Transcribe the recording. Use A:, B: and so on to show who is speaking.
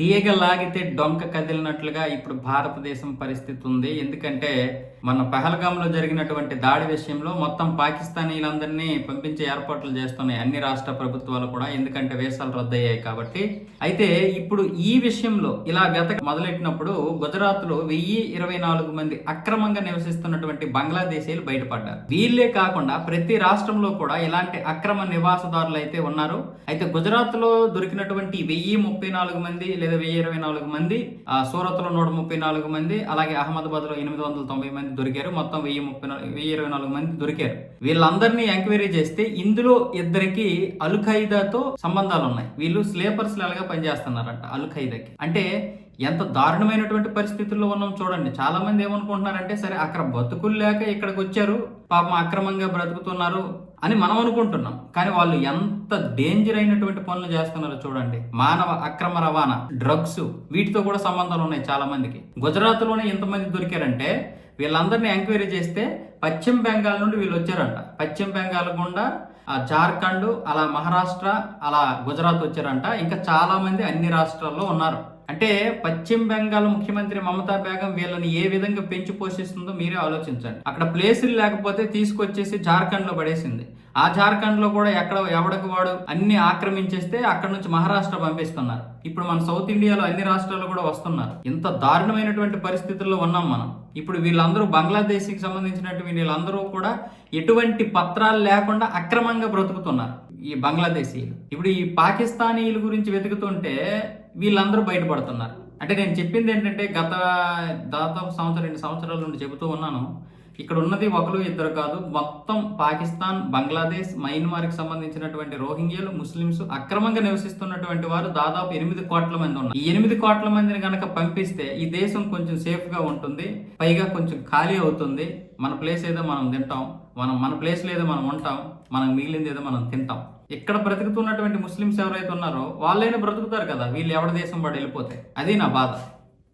A: తీగ లాగితే డొంక కదిలినట్లుగా ఇప్పుడు భారతదేశం పరిస్థితి ఉంది. ఎందుకంటే మన పహల్గాంలో జరిగినటువంటి దాడి విషయంలో మొత్తం పాకిస్తానీలందరినీ పంపించే ఏర్పాట్లు చేస్తున్నాయి. అన్ని రాష్ట్ర ప్రభుత్వాలు కూడా. ఎందుకంటే వేసాలు రద్దయ్యాయి కాబట్టి. అయితే ఇప్పుడు ఈ విషయంలో ఇలా వెతక మొదలెట్టినప్పుడు గుజరాత్లో వెయ్యి ఇరవై నాలుగు మంది అక్రమంగా నివసిస్తున్నటువంటి బంగ్లాదేశీలు బయటపడ్డారు. వీళ్ళే కాకుండా ప్రతి రాష్ట్రంలో కూడా ఇలాంటి అక్రమ నివాసదారులు అయితే ఉన్నారు. అయితే గుజరాత్లో దొరికినటువంటి వెయ్యి ముప్పై నాలుగు మంది లేదా వెయ్యి ఇరవై నాలుగు మంది ఆ, నూట ముప్పై నాలుగు మంది అలాగే అహ్మదాబాద్లో ఎనిమిది వందల తొంభై మంది దొరికారు. మొత్తం వెయ్యి ముప్పై నాలుగు వెయ్యి ఇరవై నాలుగు మంది దొరికారు. వీళ్ళందరినీ ఎంక్వైరీ చేస్తే ఇందులో ఇద్దరికి అల్ ఖైదాతో సంబంధాలు ఉన్నాయి వీళ్ళు స్లీపర్స్ లాగా పనిచేస్తున్నారంట అల్ ఖైదాకి అంటే ఎంత దారుణమైనటువంటి పరిస్థితుల్లో ఉన్నాం చూడండి. చాలా మంది ఏమనుకుంటున్నారంటే సరే అక్కడ బతుకులు లేక ఇక్కడికి వచ్చారు. పాపం అక్రమంగా బ్రతుకుతున్నారు. అని మనం అనుకుంటున్నాం. కానీ వాళ్ళు ఎంత డేంజర్ అయినటువంటి పనులు చేస్తున్నారో చూడండి. మానవ అక్రమ రవాణా డ్రగ్స్ వీటితో కూడా సంబంధాలు ఉన్నాయి చాలా మందికి గుజరాత్లోనే ఎంతమంది దొరికారంటే వీళ్ళందరినీ ఎంక్వైరీ చేస్తే పశ్చిమ బెంగాల్ నుండి వీళ్ళు వచ్చారంట. పశ్చిమ బెంగాల్ గుండా ఆ జార్ఖండ్ అలా మహారాష్ట్ర అలా గుజరాత్ వచ్చారంట. ఇంకా చాలా మంది అన్ని రాష్ట్రాల్లో ఉన్నారు. అంటే పశ్చిమ బెంగాల్ ముఖ్యమంత్రి మమతా బేగం వీళ్ళని ఏ విధంగా పెంచి పోషిస్తుందో మీరే ఆలోచించండి. అక్కడ ప్లేసులు లేకపోతే తీసుకొచ్చేసి జార్ఖండ్లో పడేసింది. ఆ జార్ఖండ్లో కూడా ఎక్కడ ఎవడికి వాడు అన్ని ఆక్రమించేస్తే అక్కడ నుంచి మహారాష్ట్ర పంపిస్తున్నారు. ఇప్పుడు మన సౌత్ ఇండియాలో అన్ని రాష్ట్రాల్లో కూడా వస్తున్నారు. ఇంత దారుణమైనటువంటి పరిస్థితుల్లో ఉన్నాం మనం. ఇప్పుడు వీళ్ళందరూ బంగ్లాదేశ్కి సంబంధించినటువంటి వీళ్ళందరూ కూడా ఎటువంటి పత్రాలు లేకుండా అక్రమంగా బ్రతుకుతున్నారు. ఈ బంగ్లాదేశీయులు. ఇప్పుడు ఈ పాకిస్తానీయుల గురించి వెతుకుతుంటే వీళ్ళందరూ బయటపడుతున్నారు. అంటే నేను చెప్పింది ఏంటంటే గత దాదాపు సంవత్సరం రెండు సంవత్సరాల నుండి చెబుతూ ఉన్నాను. ఇక్కడ ఉన్నది ఒకరు ఇద్దరు కాదు. మొత్తం పాకిస్తాన్ బంగ్లాదేశ్ మయన్మార్కి సంబంధించినటువంటి రోహింగ్యాలు ముస్లిమ్స్ అక్రమంగా నివసిస్తున్నటువంటి వారు దాదాపు ఎనిమిది కోట్ల మంది ఉన్నారు. ఈ ఎనిమిది కోట్ల మందిని గనక పంపిస్తే ఈ దేశం కొంచెం సేఫ్గా ఉంటుంది పైగా కొంచెం ఖాళీ అవుతుంది. మన ప్లేస్ ఏదో మనం తింటాం మనం మన ప్లేస్ ఏదో మనం ఉంటాం మనకు మిగిలింది ఏదో మనం తింటాం. ఇక్కడ బ్రతుకుతున్నటువంటి ముస్లిమ్స్ ఎవరైతే ఉన్నారో వాళ్ళైనా బ్రతుకుతారు కదా వీళ్ళు ఎవరి దేశం వాడు వెళ్ళిపోతే? అది నా బాధ.